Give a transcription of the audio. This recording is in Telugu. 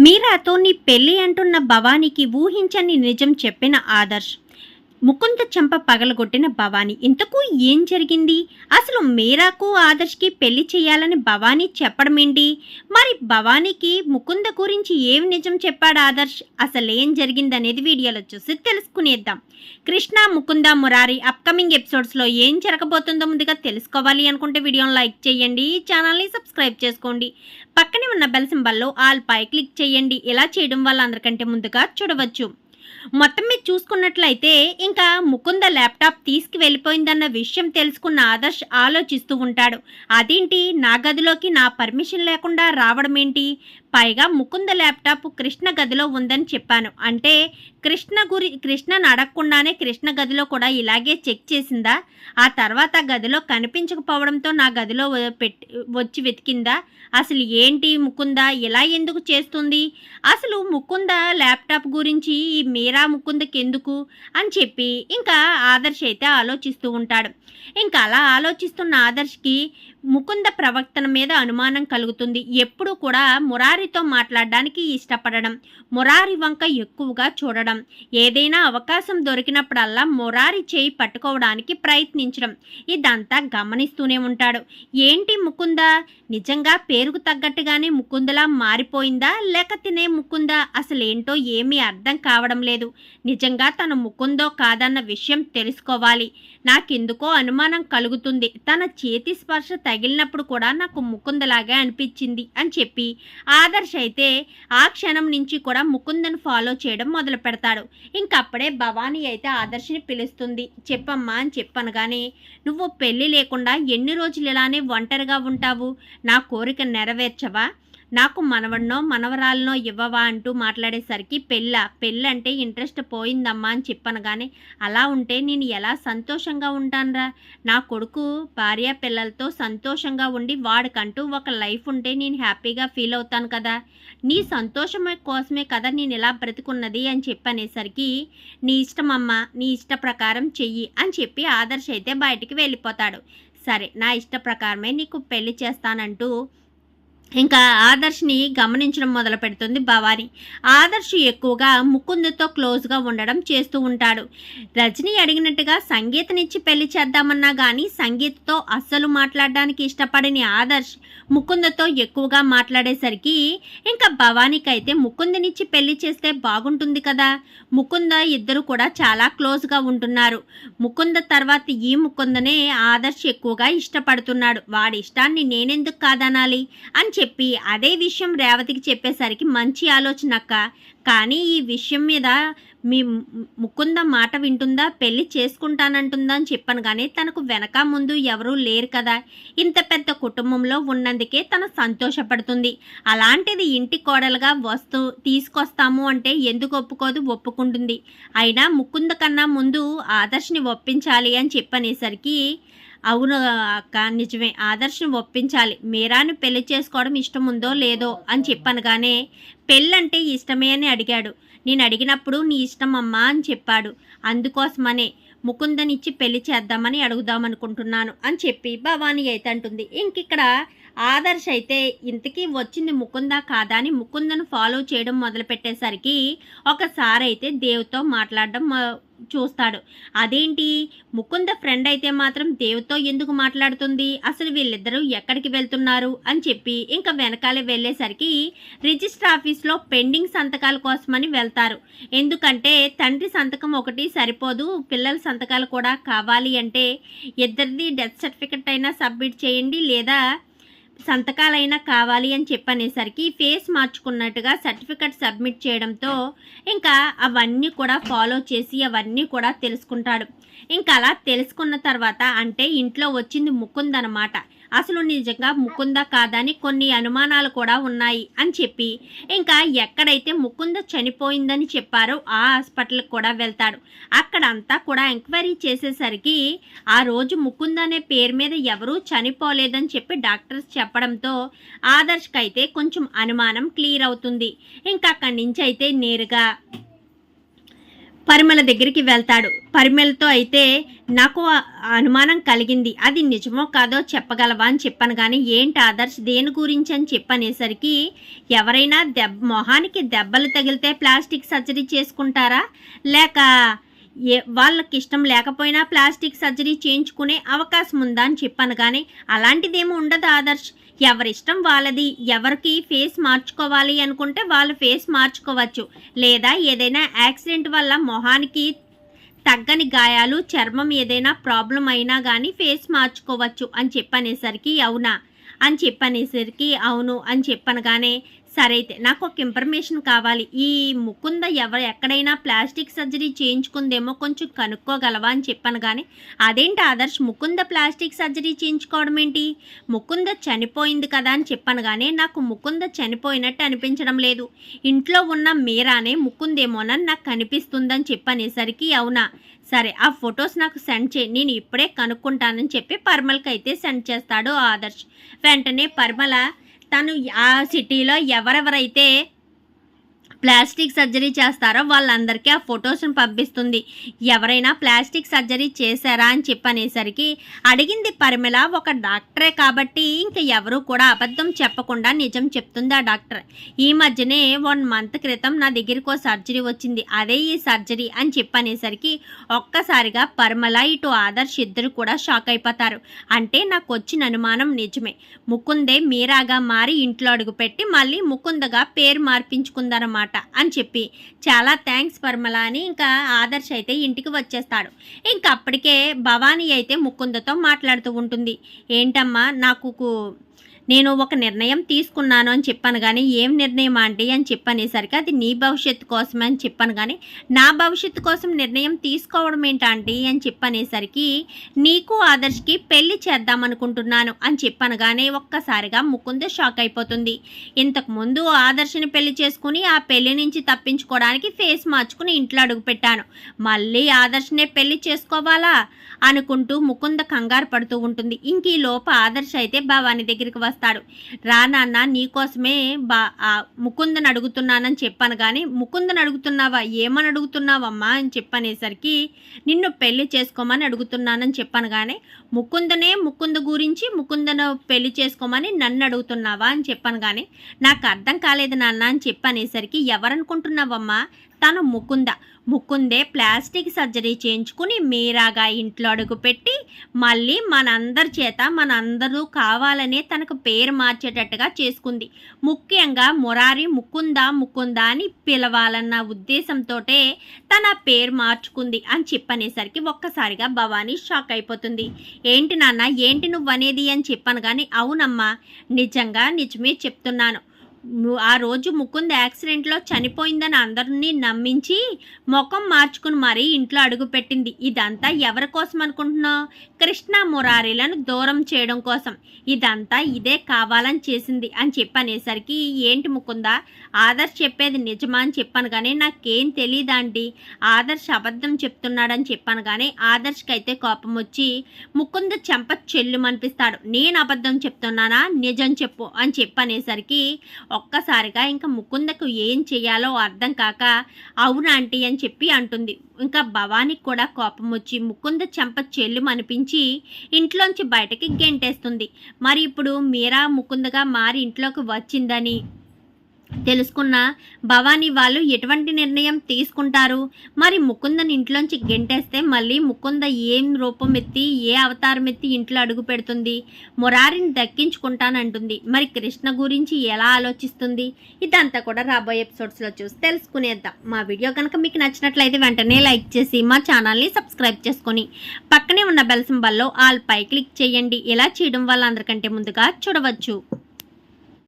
మీరాతో నీ పెళ్ళి అంటున్న భవానీకి ఊహించని నిజం చెప్పిన ఆదర్శ్. ముకుంద చెంప పగలగొట్టిన భవానీ ఇంతకు ఏం జరిగింది? అసలు మీరాకు ఆదర్శ్కి పెళ్ళి చేయాలని భవానీ చెప్పడమేంటి? మరి భవానీకి ముకుంద గురించి ఏం నిజం చెప్పాడు ఆదర్శ్? అసలు ఏం జరిగిందనేది వీడియోలో చూసి తెలుసుకునేద్దాం. కృష్ణ ముకుంద మురారి అప్కమింగ్ ఎపిసోడ్స్లో ఏం జరగబోతుందో ముందుగా తెలుసుకోవాలి అనుకుంటే వీడియోని లైక్ చేయండి ఛానల్ని సబ్స్క్రైబ్ చేసుకోండి. పక్కనే ఉన్న బెల్ సింబల్లో ఆల్ పై క్లిక్ చేయండి. ఇలా చేయడం వల్ల అందరికంటే ముందుగా చూడవచ్చు. మొత్తం మీద చూసుకున్నట్లయితే ఇంకా ముకుంద ల్యాప్టాప్ తీసుకువెళ్ళిపోయిందన్న విషయం తెలుసుకున్న ఆదర్శ్ ఆలోచిస్తూ ఉంటాడు. అదేంటి నా గదిలోకి నా పర్మిషన్ లేకుండా రావడం ఏంటి పైగా ముకుంద ల్యాప్టాప్ కృష్ణ గదిలో ఉందని చెప్పాను. అంటే కృష్ణ గురి కృష్ణను అడగకుండానే కృష్ణ గదిలో కూడా ఇలాగే చెక్ చేసిందా? ఆ తర్వాత గదిలో కనిపించకపోవడంతో నా గదిలో పెట్టి వచ్చి వెతికిందా? అసలు ఏంటి ముకుంద? ఇలా ఎందుకు చేస్తుంది? అసలు ముకుంద ల్యాప్టాప్ గురించి ఈ మీరా ముకుందకి ఎందుకు అని చెప్పి ఇంకా ఆదర్శ్ అయితే ఆలోచిస్తూ ఉంటాడు. ఇంకా అలా ఆలోచిస్తున్న ఆదర్శ్కి ముకుంద ప్రవర్తన మీద అనుమానం కలుగుతుంది. ఎప్పుడు కూడా మురారితో మాట్లాడడానికి ఇష్టపడడం మురారి వంక ఎక్కువగా చూడడం. ఏదైనా అవకాశం దొరికినప్పుడల్లా మురారి చేయి పట్టుకోవడానికి ప్రయత్నించడం. ఇదంతా గమనిస్తూనే ఉంటాడు. ఏంటి ముకుంద? నిజంగా పేరుకు తగ్గట్టుగానే ముకుందలా మారిపోయిందా? లేక తినే ముకుంద అసలేంటో ఏమీ అర్థం కావడం లేదు. నిజంగా తను ముకుందో కాదన్న విషయం తెలుసుకోవాలి. నాకెందుకో అనుమానం కలుగుతుంది. తన చేతి స్పర్శ తగిలినప్పుడు కూడా నాకు ముకుందలాగే అనిపించింది అని చెప్పి ఆదర్శ్ అయితే ఆ క్షణం నుంచి కూడా ముకుందను ఫాలో చేయడం మొదలు పెడతాడు. ఇంకప్పుడే భవానీ అయితే ఆదర్శని పిలుస్తుంది. చెప్పమ్మా అని చెప్పనగానే నువ్వు పెళ్ళి లేకుండా ఎన్ని రోజులు ఇలానే ఒంటరిగా ఉంటావు? నా కోరిక నెరవేర్చవా? నాకు మనవడినో మనవరాలనో ఇవ్వవా అంటూ మాట్లాడేసరికి పెళ్ళ పెళ్ళంటే ఇంట్రెస్ట్ పోయిందమ్మా అని చెప్పనగానే అలా ఉంటే నేను ఎలా సంతోషంగా ఉంటానురా? నా కొడుకు భార్య పిల్లలతో సంతోషంగా ఉండి వాడికంటూ ఒక లైఫ్ ఉంటే నేను హ్యాపీగా ఫీల్ అవుతాను కదా? నీ సంతోషం కోసమే కదా నేను ఇలా బ్రతికున్నది అని చెప్పనేసరికి నీ ఇష్టమమ్మా నీ ఇష్ట ప్రకారం చెయ్యి అని చెప్పి ఆదర్శ అయితే బయటికి వెళ్ళిపోతాడు. సరే నా ఇష్ట ప్రకారమే నీకు పెళ్ళి చేస్తానంటూ ఇంకా ఆదర్శ్ని గమనించడం మొదలు పెడుతుంది భవాని. ఆదర్శ్ ఎక్కువగా ముకుందతో క్లోజ్గా ఉండడం చేస్తూ ఉంటాడు. రజని అడిగినట్టుగా సంగీతనిచ్చి పెళ్ళి చేద్దామన్నా కానీ సంగీత్తో అస్సలు మాట్లాడడానికి ఇష్టపడని ఆదర్శ్ ముకుందతో ఎక్కువగా మాట్లాడేసరికి ఇంకా భవానీకి అయితే ముకుందనిచ్చి పెళ్ళి చేస్తే బాగుంటుంది కదా. ముకుంద ఇద్దరు కూడా చాలా క్లోజ్గా ఉంటున్నారు. ముకుంద తర్వాత ఈ ముకుందనే ఆదర్శ్ ఎక్కువగా ఇష్టపడుతున్నాడు. వాడి ఇష్టాన్ని నేనెందుకు కాదనాలి? అని చెప్పి అదే విషయం రేవతికి చెప్పేసరికి మంచి ఆలోచన అక్క. కానీ ఈ విషయం మీద మీ ముకుంద మాట వింటుందా? పెళ్ళి చేసుకుంటానంటుందా అని చెప్పాను కానీ తనకు వెనక ముందు ఎవరూ లేరు కదా. ఇంత పెద్ద కుటుంబంలో ఉన్నందుకే తను సంతోషపడుతుంది. అలాంటిది ఇంటి కోడలుగా వస్తూ తీసుకొస్తాము అంటే ఎందుకు ఒప్పుకోదు? ఒప్పుకుంటుంది. అయినా ముకుంద కన్నా ముందు ఆదర్శ్ని ఒప్పించాలి అని చెప్పనేసరికి అవును అక్క నిజమే. ఆదర్శం ఒప్పించాలి. మీరాను పెళ్ళి చేసుకోవడం ఇష్టం ఉందో లేదో అని చెప్పనగానే పెళ్ళంటే ఇష్టమే అని అడిగాడు. నేను అడిగినప్పుడు నీ ఇష్టం అమ్మా అని చెప్పాడు. అందుకోసమనే ముకుందనిచ్చి పెళ్ళి చేద్దామని అడుగుదామనుకుంటున్నాను అని చెప్పి భవానీ అయితే అంటుంది. ఇంకిక్కడ ఆదర్శ్ అయితే ఇంతకీ వచ్చింది ముకుంద కాదా అని ముకుందను ఫాలో చేయడం మొదలుపెట్టేసరికి ఒకసారి అయితే దేవ్తో మాట్లాడడం చూస్తాడు. అదేంటి? ముకుంద ఫ్రెండ్ అయితే మాత్రం దేవ్తో ఎందుకు మాట్లాడుతుంది? అసలు వీళ్ళిద్దరూ ఎక్కడికి వెళ్తున్నారు? అని చెప్పి ఇంకా వెనకాలే వెళ్ళేసరికి రిజిస్టర్ ఆఫీస్లో పెండింగ్ సంతకాల కోసమని వెళ్తారు. ఎందుకంటే తండ్రి సంతకం ఒకటి సరిపోదు పిల్లల సంతకాలు కూడా కావాలి అంటే ఇద్దరిది డెత్ సర్టిఫికెట్ అయినా సబ్మిట్ చేయండి లేదా సంతకాలైనా కావాలి అని చెప్పనేసరికి ఫేస్ మార్చుకున్నట్టుగా సర్టిఫికెట్ సబ్మిట్ చేయడంతో ఇంకా అవన్నీ కూడా ఫాలో చేసి అవన్నీ కూడా తెలుసుకుంటాడు. ఇంకా అలా తెలుసుకున్న తర్వాత అంటే ఇంట్లో వచ్చింది ముకుందనమాట. అసలు నిజంగా ముకుంద కాదని కొన్ని అనుమానాలు కూడా ఉన్నాయి అని చెప్పి ఇంకా ఎక్కడైతే ముకుంద చనిపోయిందని చెప్పారో ఆ హాస్పిటల్కి కూడా వెళ్తాడు. అక్కడ అంతా కూడా ఎంక్వైరీ చేసేసరికి ఆ రోజు ముకుంద అనే పేరు మీద ఎవరూ చనిపోలేదని చెప్పి డాక్టర్స్ చెప్పడంతో ఆదర్శ్కి అయితే కొంచెం అనుమానం క్లియర్ అవుతుంది. ఇంకా అక్కడి నుంచి అయితే నేరుగా పరిమళ దగ్గరికి వెళ్తాడు. పరిమళతో అయితే నాకు అనుమానం కలిగింది. అది నిజమో కాదో చెప్పగలవా? అని చెప్పాను. కానీ ఏంటి ఆదర్శ్? దేని గురించి? అని చెప్పనేసరికి ఎవరైనా దెబ్బ మొహానికి దెబ్బలు తగిలితే ప్లాస్టిక్ సర్జరీ చేసుకుంటారా? లేక ఏ వాళ్ళకి ఇష్టం లేకపోయినా ప్లాస్టిక్ సర్జరీ చేయించుకునే అవకాశం ఉందా? అని చెప్పాను. కానీ అలాంటిదేమీ ఉండదు ఆదర్శ్. ఎవరిష్టం వాళ్ళది. ఎవరికి ఫేస్ మార్చుకోవాలి అనుకుంటే వాళ్ళు ఫేస్ మార్చుకోవచ్చు. లేదా ఏదైనా యాక్సిడెంట్ వల్ల మొహానికి తగ్గని గాయాలు చర్మం ఏదైనా ప్రాబ్లం అయినా కానీ ఫేస్ మార్చుకోవచ్చు అని చెప్పనేసరికి అవునా? అని చెప్పనేసరికి అవును అని చెప్పనగానే సరే అయితే నాకు ఒక ఇన్ఫర్మేషన్ కావాలి. ఈ ముకుంద ఎవరు ఎక్కడైనా ప్లాస్టిక్ సర్జరీ చేయించుకుందేమో కొంచెం కనుక్కోగలవా అని చెప్పాను కానీ అదేంటి ఆదర్శ్ ముకుంద ప్లాస్టిక్ సర్జరీ చేయించుకోవడం ఏంటి? ముకుంద చనిపోయింది కదా అని చెప్పాను కానీ నాకు ముకుంద చనిపోయినట్టు అనిపించడం లేదు. ఇంట్లో ఉన్న మీరానే ముకుందేమోనని నాకు కనిపిస్తుందని చెప్పనేసరికి అవునా? సరే ఆ ఫొటోస్ నాకు సెండ్ చేయి. నేను ఇప్పుడే కనుక్కుంటానని చెప్పి పర్మల్కి అయితే సెండ్ చేస్తాడు ఆదర్శ్. వెంటనే పర్మల తను ఆ సిటీలో ఎవరెవరైతే ప్లాస్టిక్ సర్జరీ చేస్తారో వాళ్ళందరికీ ఆ ఫొటోస్ని పంపిస్తుంది. ఎవరైనా ప్లాస్టిక్ సర్జరీ చేశారా అని చెప్పనేసరికి అడిగింది పరిమళ ఒక డాక్టరే కాబట్టి ఇంక ఎవరు కూడా అబద్ధం చెప్పకుండా నిజం చెప్తుంది ఆ డాక్టర్. ఈ మధ్యనే వన్ మంత్ క్రితం నా దగ్గరికి ఒక సర్జరీ వచ్చింది. అదే ఈ సర్జరీ అని చెప్పనేసరికి ఒక్కసారిగా పరిమళ ఇటు ఆదర్శ్ ఇద్దరు కూడా షాక్ అయిపోతారు. అంటే నాకు వచ్చిన అనుమానం నిజమే. ముకుందే మీరాగా మారి ఇంట్లో అడుగుపెట్టి మళ్ళీ ముకుందగా పేరు అనమాట అని చెప్పి. చాలా థ్యాంక్స్ పర్మల అని ఇంకా ఆదర్శ్ అయితే ఇంటికి వచ్చేస్తాడు. ఇంకా అప్పటికే భవానీ అయితే ముకుందతో మాట్లాడుతూ ఉంటుంది. ఏంటమ్మా నాకు నేను ఒక నిర్ణయం తీసుకున్నాను అని చెప్పాను కానీ ఏం నిర్ణయం ఆంటీ అని చెప్పనేసరికి అది నీ భవిష్యత్తు కోసమే అని చెప్పాను కానీ నా భవిష్యత్తు కోసం నిర్ణయం తీసుకోవడం ఏంటంటే అని చెప్పనేసరికి నీకు ఆదర్శ్కి పెళ్ళి చేద్దాం అనుకుంటున్నాను అని చెప్పాను కానీ ఒక్కసారిగా ముకుంద షాక్ అయిపోతుంది. ఇంతకుముందు ఆదర్శ్ని పెళ్ళి చేసుకుని ఆ పెళ్ళి నుంచి తప్పించుకోవడానికి ఫేస్ మార్చుకుని ఇంట్లో అడుగుపెట్టాను మళ్ళీ ఆదర్శ్నే పెళ్ళి చేసుకోవాలా? అనుకుంటూ ముకుంద కంగారు పడుతూ ఉంటుంది. ఇంక ఈ లోపు ఆదర్శ అయితే భవాని దగ్గరికి వస్తాడు. రా నాన్న నీకోసమే బా ముకుందని అడుగుతున్నానని చెప్పాను కానీ ముకుందని అడుగుతున్నావా? ఏమని అడుగుతున్నావమ్మా అని చెప్పనేసరికి నిన్ను పెళ్ళి చేసుకోమని అడుగుతున్నానని చెప్పాను కానీ ముకుందనే ముకుంద గురించి ముకుందను పెళ్ళి చేసుకోమని నన్ను అడుగుతున్నావా అని చెప్పాను కానీ నాకు అర్థం కాలేదు నాన్న అని చెప్పనేసరికి ఎవరనుకుంటున్నావమ్మా? తను ముకుంద. ముకుందే ప్లాస్టిక్ సర్జరీ చేయించుకుని మీరాగా ఇంట్లో అడుగుపెట్టి మళ్ళీ మనందరి చేత మనందరూ కావాలనే తనకు పేరు మార్చేటట్టుగా చేసుకుంది. ముఖ్యంగా మురారి ముకుంద ముకుంద అని పిలవాలన్న ఉద్దేశంతో తన పేరు మార్చుకుంది అని చెప్పనేసరికి ఒక్కసారిగా భవానీ షాక్ అయిపోతుంది. ఏంటి నాన్న ఏంటి నువ్వనేది? అని చెప్పాను కానీ అవునమ్మా నిజంగా నిజమే చెప్తున్నాను. ఆ రోజు ముకుంద్ యాక్సిడెంట్లో చనిపోయిందని అందరినీ నమ్మించి ముఖం మార్చుకుని మరీ ఇంట్లో అడుగుపెట్టింది ఇదంతా ఎవరి కోసం అనుకుంటున్నావు? కృష్ణ మురారీలను దూరం చేయడం కోసం. ఇదంతా ఇదే కావాలని చేసింది అని చెప్పనేసరికి ఏంటి ముకుందా? ఆదర్శ్ చెప్పేది నిజమా అని చెప్పాను కానీ నాకేం తెలియదండి ఆదర్శ్ అబద్ధం చెప్తున్నాడని చెప్పాను కానీ ఆదర్శ్కి అయితే కోపం వచ్చి ముకుంద చెంప చెల్లుమనిపిస్తాడు. నేను అబద్ధం చెప్తున్నానా? నిజం చెప్పు అని చెప్పనేసరికి ఒక్కసారిగా ఇంకా ముకుందకు ఏం చేయాలో అర్థం కాక అవును ఆంటీ అని చెప్పి అంటుంది. ఇంకా భవానికి కూడా కోపం వచ్చి ముకుంద చెంప చెల్లు అనిపించి ఇంట్లోంచి బయటకి గెంటేస్తుంది. మరి ఇప్పుడు మీరా ముకుందగా మారి ఇంట్లోకి వచ్చిందని తెలుసుకున్న భవానీ వాళ్ళు ఎటువంటి నిర్ణయం తీసుకుంటారు? మరి ముకుందని ఇంట్లోంచి గెంటేస్తే మళ్ళీ ముకుంద ఏం రూపం ఎత్తి ఏ అవతారం ఎత్తి ఇంట్లో అడుగు పెడుతుంది? మురారిని దక్కించుకుంటానంటుంది. మరి కృష్ణ గురించి ఎలా ఆలోచిస్తుంది? ఇదంతా కూడా రాబోయే ఎపిసోడ్స్లో చూసి తెలుసుకునేద్దాం. మా వీడియో కనుక మీకు నచ్చినట్లయితే వెంటనే లైక్ చేసి మా ఛానల్ని సబ్స్క్రైబ్ చేసుకొని పక్కనే ఉన్న బెల్ సింబల్లో ఆల్ పై క్లిక్ చేయండి. ఇలా చేయడం వల్ల అందరికంటే ముందుగా చూడవచ్చు.